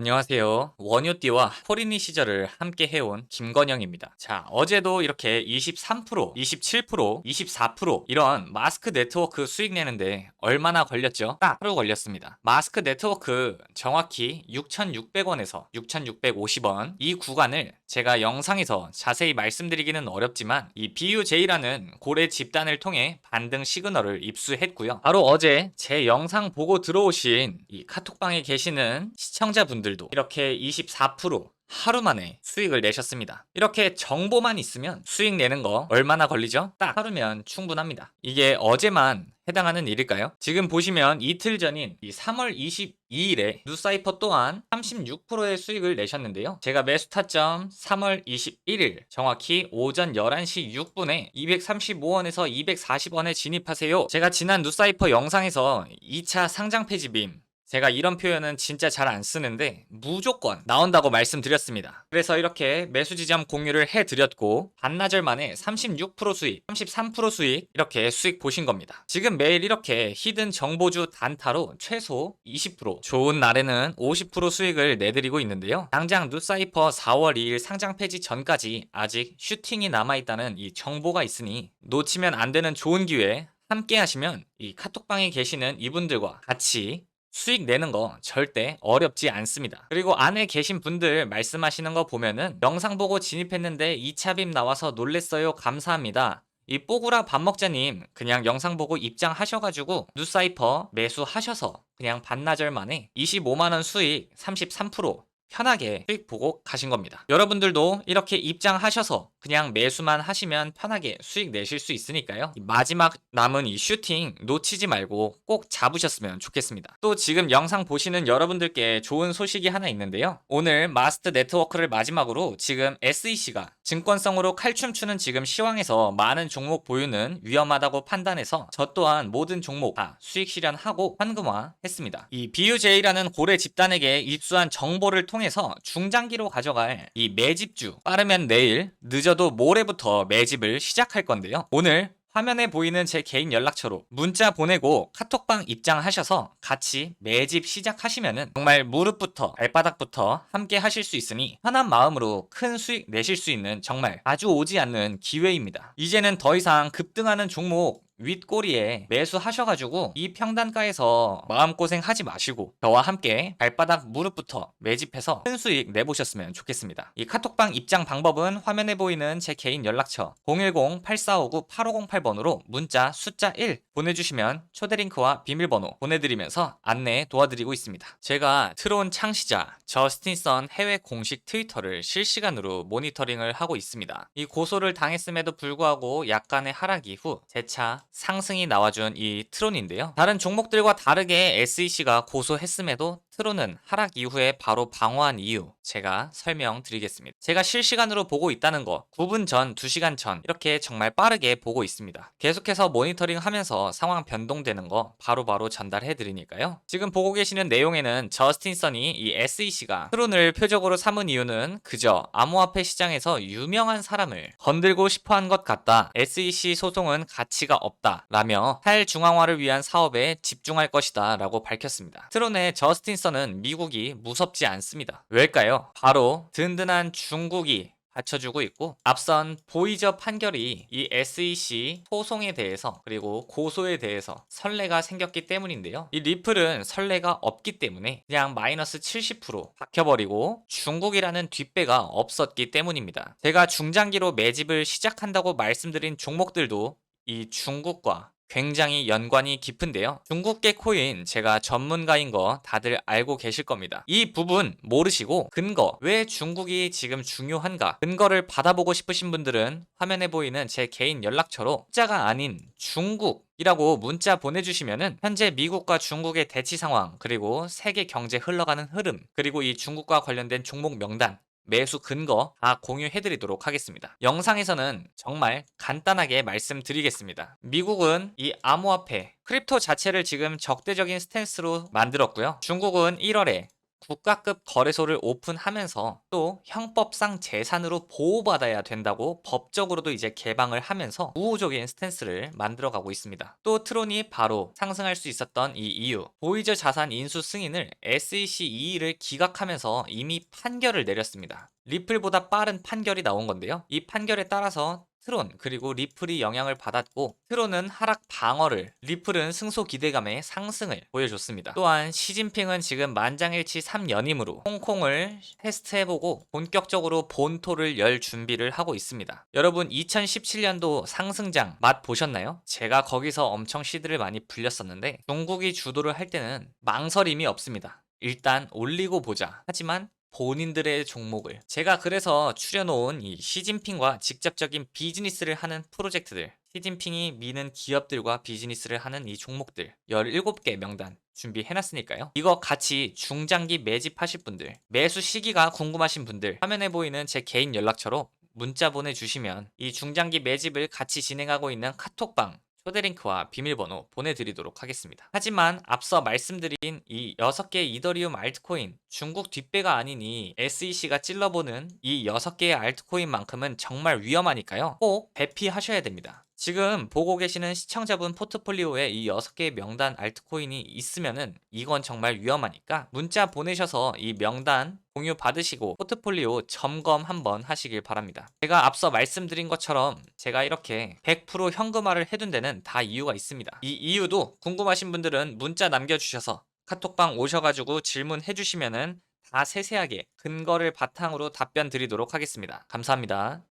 안녕하세요. 원효띠와 포리니 시절을 함께 해온 김건영입니다. 자, 어제도 이렇게 23%, 27%, 24% 이런 마스크 네트워크 수익 내는데 얼마나 걸렸죠? 딱 하루 걸렸습니다. 마스크 네트워크 정확히 6,600원에서 6,650원 이 구간을 제가 영상에서 자세히 말씀드리기는 어렵지만 이 BUJ라는 고래 집단을 통해 반등 시그널을 입수했고요. 바로 어제 제 영상 보고 들어오신 이 카톡방에 계시는 시청자분들 도 이렇게 24% 하루 만에 수익을 내셨습니다. 이렇게 정보만 있으면 수익 내는 거 얼마나 걸리죠? 딱 하루면 충분합니다. 이게 어제만 해당하는 일일까요? 지금 보시면 이틀 전인 이 3월 22일에 누사이퍼 또한 36%의 수익을 내셨는데요. 제가 매수 타점 3월 21일 정확히 오전 11시 6분에 235원에서 240원에 진입하세요. 제가 지난 누사이퍼 영상에서 2차 상장 폐지 빔 제가 이런 표현은 진짜 잘 안 쓰는데 무조건 나온다고 말씀드렸습니다. 그래서 이렇게 매수 지점 공유를 해드렸고 반나절 만에 36% 수익, 33% 수익 이렇게 수익 보신 겁니다. 지금 매일 이렇게 히든 정보주 단타로 최소 20% 좋은 날에는 50% 수익을 내드리고 있는데요. 당장 누사이퍼 4월 2일 상장 폐지 전까지 아직 슈팅이 남아있다는 이 정보가 있으니 놓치면 안 되는 좋은 기회 함께 하시면 이 카톡방에 계시는 이분들과 같이 수익 내는 거 절대 어렵지 않습니다. 그리고 안에 계신 분들 말씀하시는 거 보면은 영상 보고 진입했는데 2차 빔 나와서 놀랬어요. 감사합니다. 이 뽀구라 밥 먹자님 그냥 영상 보고 입장하셔가지고 누사이퍼 매수하셔서 그냥 반나절 만에 25만원 수익 33% 편하게 수익 보고 가신 겁니다. 여러분들도 이렇게 입장하셔서 그냥 매수만 하시면 편하게 수익 내실 수 있으니까요. 이 마지막 남은 이 슈팅 놓치지 말고 꼭 잡으셨으면 좋겠습니다. 또 지금 영상 보시는 여러분들께 좋은 소식이 하나 있는데요. 오늘 마스트 네트워크를 마지막으로 지금 SEC가 증권성으로 칼춤 추는 지금 시황에서 많은 종목 보유는 위험하다고 판단해서 저 또한 모든 종목 다 수익 실현하고 현금화 했습니다. 이 BUJ라는 고래 집단에게 입수한 정보를 통해서 중장기로 가져갈 이 매집주 빠르면 내일 늦어 도 모레부터 매집을 시작할 건데요. 오늘 화면에 보이는 제 개인 연락처로 문자 보내고 카톡방 입장하셔서 같이 매집 시작하시면은 정말 무릎부터 발바닥부터 함께 하실 수 있으니 편한 마음으로 큰 수익 내실 수 있는 정말 아주 오지 않는 기회입니다. 이제는 더 이상 급등하는 종목 윗꼬리에 매수하셔가지고 이 평단가에서 마음고생 하지 마시고 저와 함께 발바닥 무릎부터 매집해서 큰 수익 내보셨으면 좋겠습니다. 이 카톡방 입장 방법은 화면에 보이는 제 개인 연락처 010-8459-8508번으로 문자 숫자 1 보내주시면 초대링크와 비밀번호 보내드리면서 안내 도와드리고 있습니다. 제가 트론 창시자 저스틴 선 해외 공식 트위터를 실시간으로 모니터링을 하고 있습니다. 이 고소를 당했음에도 불구하고 약간의 하락 이후 재차 상승이 나와준 이 트론인데요. 다른 종목들과 다르게 SEC가 고소했음에도 트론은 하락 이후에 바로 방어한 이유 제가 설명드리겠습니다. 제가 실시간으로 보고 있다는 거 9분 전, 2시간 전 이렇게 정말 빠르게 보고 있습니다. 계속해서 모니터링 하면서 상황 변동되는 거 바로바로 전달해 드리니까요. 지금 보고 계시는 내용에는 저스틴 선이 이 SEC가 트론을 표적으로 삼은 이유는 그저 암호화폐 시장에서 유명한 사람을 건들고 싶어 한 것 같다. SEC 소송은 가치가 없다. 라며 탈중앙화를 위한 사업에 집중할 것이다. 라고 밝혔습니다. 트론의 저스틴 선은 미국이 무섭지 않습니다. 왜일까요? 바로 든든한 중국이 받쳐주고 있고 앞선 보이저 판결이 이 SEC 소송에 대해서 그리고 고소에 대해서 선례가 생겼기 때문인데요. 이 리플은 선례가 없기 때문에 그냥 마이너스 70% 박혀버리고 중국이라는 뒷배가 없었기 때문입니다. 제가 중장기로 매집을 시작한다고 말씀드린 종목들도 이 중국과 굉장히 연관이 깊은데요. 중국계 코인 제가 전문가인 거 다들 알고 계실 겁니다. 이 부분 모르시고 근거 왜 중국이 지금 중요한가 근거를 받아보고 싶으신 분들은 화면에 보이는 제 개인 연락처로 숫자가 아닌 중국 이라고 문자 보내주시면은 현재 미국과 중국의 대치 상황 그리고 세계 경제 흘러가는 흐름 그리고 이 중국과 관련된 종목 명단 매수 근거 다 공유해드리도록 하겠습니다. 영상에서는 정말 간단하게 말씀드리겠습니다. 미국은 이 암호화폐, 크립토 자체를 지금 적대적인 스탠스로 만들었고요. 중국은 1월에 국가급 거래소를 오픈하면서 또 형법상 재산으로 보호받아야 된다고 법적으로도 이제 개방을 하면서 우호적인 스탠스를 만들어가고 있습니다. 또 트론이 바로 상승할 수 있었던 이 이유 보이저 자산 인수 승인을 SEC 2위를 기각하면서 이미 판결을 내렸습니다. 리플보다 빠른 판결이 나온 건데요. 이 판결에 따라서 트론 그리고 리플이 영향을 받았고 트론은 하락 방어를 리플은 승소 기대감의 상승을 보여줬습니다. 또한 시진핑은 지금 만장일치 3연임으로 홍콩을 테스트해보고 본격적으로 본토를 열 준비를 하고 있습니다. 여러분 2017년도 상승장 맛 보셨나요? 제가 거기서 엄청 시드를 많이 불렸었는데 중국이 주도를 할 때는 망설임이 없습니다. 일단 올리고 보자. 하지만 본인들의 종목을. 제가 그래서 추려놓은 이 시진핑과 직접적인 비즈니스를 하는 프로젝트들. 시진핑이 미는 기업들과 비즈니스를 하는 이 종목들. 17개 명단 준비해놨으니까요. 이거 같이 중장기 매집하실 분들 매수 시기가 궁금하신 분들 화면에 보이는 제 개인 연락처로 문자 보내주시면 이 중장기 매집을 같이 진행하고 있는 카톡방 초대 링크와 비밀번호 보내드리도록 하겠습니다. 하지만 앞서 말씀드린 이 6개의 이더리움 알트코인 중국 뒷배가 아니니 SEC가 찔러보는 이 6개의 알트코인만큼은 정말 위험하니까요. 꼭 배피하셔야 됩니다. 지금 보고 계시는 시청자분 포트폴리오에 이 6개의 명단 알트코인이 있으면은 이건 정말 위험하니까 문자 보내셔서 이 명단 공유 받으시고 포트폴리오 점검 한번 하시길 바랍니다. 제가 앞서 말씀드린 것처럼 제가 이렇게 100% 현금화를 해둔 데는 다 이유가 있습니다. 이 이유도 궁금하신 분들은 문자 남겨주셔서 카톡방 오셔가지고 질문해 주시면은 다 세세하게 근거를 바탕으로 답변 드리도록 하겠습니다. 감사합니다.